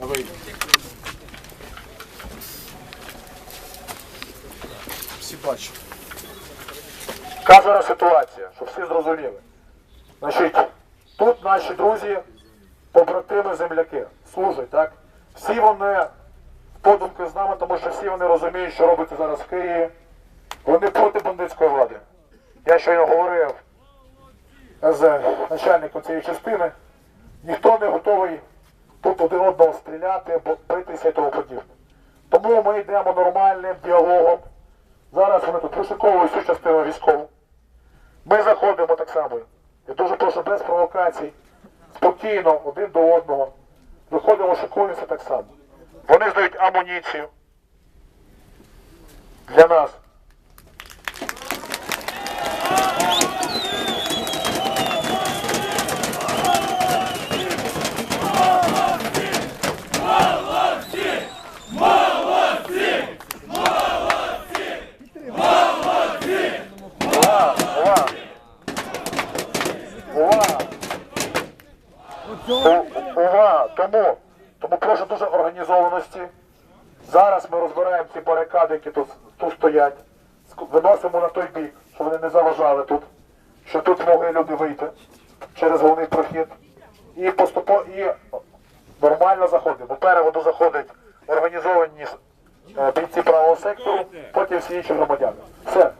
Вийде. Всі бачать. Яка зараз ситуація, щоб всі зрозуміли. Значить, тут наші друзі, побратими, земляки, служать, так? Всі вони подумки з нами, тому що всі вони розуміють, що робиться зараз в Києві. Вони проти бандитської влади. Я щойно говорив з начальником цієї частини. Ніхто не готовий тут один одного стріляти битися і тому подібне. Тому ми йдемо нормальним діалогом. Зараз вони тут вишиковують всю частину військову. Ми заходимо так само. Я дуже прошу без провокацій, спокійно, один до одного. Виходимо, шикуємося так само. Вони здають амуніцію для нас. Увага! Увага! У- Увага! Тому, тому прошу дуже організованості. Зараз ми розбираємо ці барикади, які тут, тут стоять. Виносимо на той бік, щоб вони не заважали тут, щоб тут могли люди вийти через головний прохід. І поступово і нормально заходимо. Попереду заходять організовані е, бійці правого сектору, потім всі інші громадяни. Все.